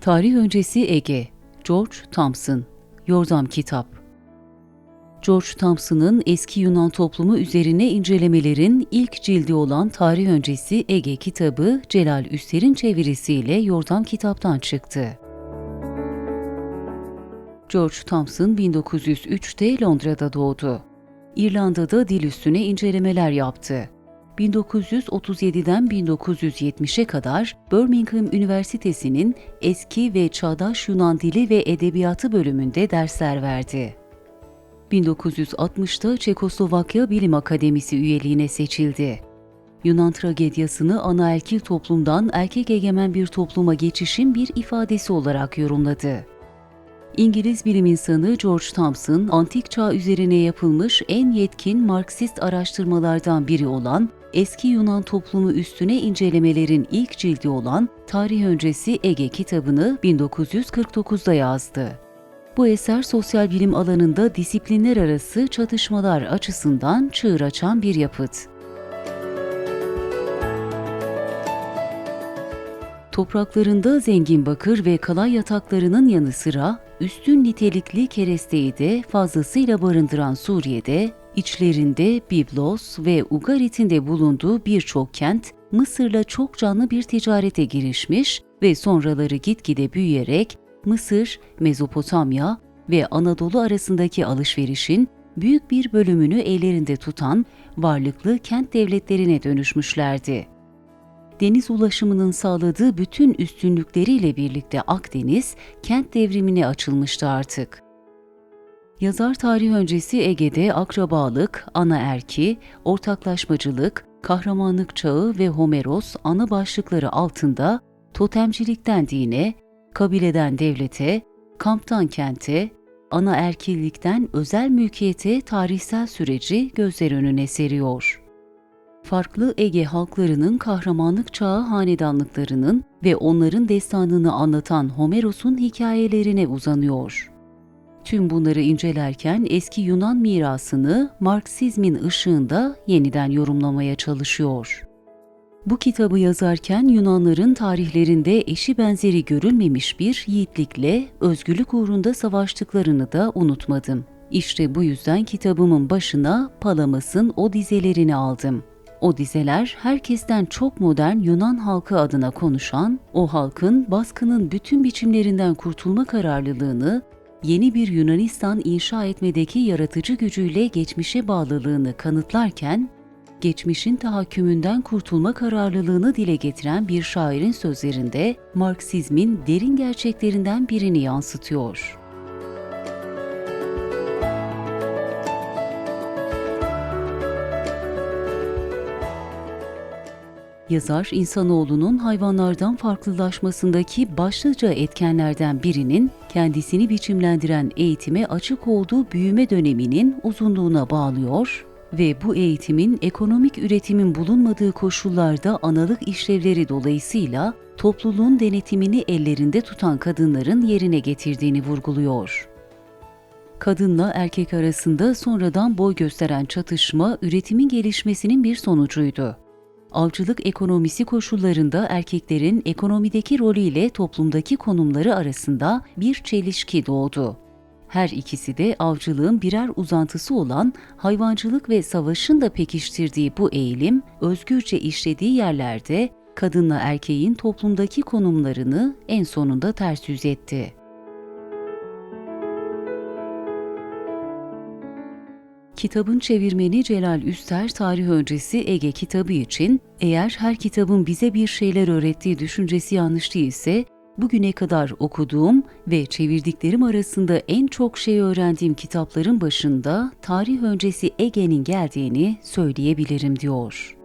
Tarih öncesi Ege, George Thompson, Yordam Kitap. George Thompson'ın eski Yunan toplumu üzerine incelemelerin ilk cildi olan Tarih öncesi Ege kitabı Celal Üster'in çevirisiyle Yordam Kitap'tan çıktı. George Thompson 1903'te Londra'da doğdu. İrlanda'da dil üstüne incelemeler yaptı. 1937'den 1970'e kadar Birmingham Üniversitesi'nin eski ve çağdaş Yunan dili ve edebiyatı bölümünde dersler verdi. 1960'da Çekoslovakya Bilim Akademisi üyeliğine seçildi. Yunan tragedyasını anaerkil toplumdan erkek egemen bir topluma geçişin bir ifadesi olarak yorumladı. İngiliz bilim insanı George Thompson, antik çağ üzerine yapılmış en yetkin Marksist araştırmalardan biri olan eski Yunan toplumu üstüne incelemelerin ilk cildi olan Tarih Öncesi Ege kitabını 1949'da yazdı. Bu eser sosyal bilim alanında disiplinler arası çatışmalar açısından çığır açan bir yapıt. Topraklarında zengin bakır ve kalay yataklarının yanı sıra üstün nitelikli keresteyi de fazlasıyla barındıran Suriye'de, içlerinde Biblos ve Ugarit'in de bulunduğu birçok kent, Mısır'la çok canlı bir ticarete girişmiş ve sonraları gitgide büyüyerek Mısır, Mezopotamya ve Anadolu arasındaki alışverişin büyük bir bölümünü ellerinde tutan varlıklı kent devletlerine dönüşmüşlerdi deniz ulaşımının sağladığı bütün üstünlükleriyle birlikte Akdeniz kent devrimine açılmıştı artık. Yazar tarih öncesi Ege'de akrabalık, ana erki, ortaklaşmacılık, kahramanlık çağı ve Homeros ana başlıkları altında totemcilikten dine, kabileden devlete, kamptan kente, ana erkillikten özel mülkiyete tarihsel süreci gözler önüne seriyor farklı Ege halklarının kahramanlık çağı hanedanlıklarının ve onların destanını anlatan Homeros'un hikayelerine uzanıyor. Tüm bunları incelerken eski Yunan mirasını Marksizmin ışığında yeniden yorumlamaya çalışıyor. Bu kitabı yazarken Yunanların tarihlerinde eşi benzeri görülmemiş bir yiğitlikle özgürlük uğrunda savaştıklarını da unutmadım. İşte bu yüzden kitabımın başına Palamas'ın o dizelerini aldım. O dizeler herkesten çok modern Yunan halkı adına konuşan, o halkın baskının bütün biçimlerinden kurtulma kararlılığını, yeni bir Yunanistan inşa etmedeki yaratıcı gücüyle geçmişe bağlılığını kanıtlarken, geçmişin tahakkümünden kurtulma kararlılığını dile getiren bir şairin sözlerinde Marksizmin derin gerçeklerinden birini yansıtıyor. Yazar, insanoğlunun hayvanlardan farklılaşmasındaki başlıca etkenlerden birinin kendisini biçimlendiren eğitime açık olduğu büyüme döneminin uzunluğuna bağlıyor ve bu eğitimin ekonomik üretimin bulunmadığı koşullarda analık işlevleri dolayısıyla topluluğun denetimini ellerinde tutan kadınların yerine getirdiğini vurguluyor. Kadınla erkek arasında sonradan boy gösteren çatışma üretimin gelişmesinin bir sonucuydu avcılık ekonomisi koşullarında erkeklerin ekonomideki rolüyle toplumdaki konumları arasında bir çelişki doğdu. Her ikisi de avcılığın birer uzantısı olan hayvancılık ve savaşın da pekiştirdiği bu eğilim, özgürce işlediği yerlerde kadınla erkeğin toplumdaki konumlarını en sonunda ters yüz etti. Kitabın çevirmeni Celal Üster tarih öncesi Ege kitabı için eğer her kitabın bize bir şeyler öğrettiği düşüncesi yanlış değilse bugüne kadar okuduğum ve çevirdiklerim arasında en çok şey öğrendiğim kitapların başında tarih öncesi Ege'nin geldiğini söyleyebilirim diyor.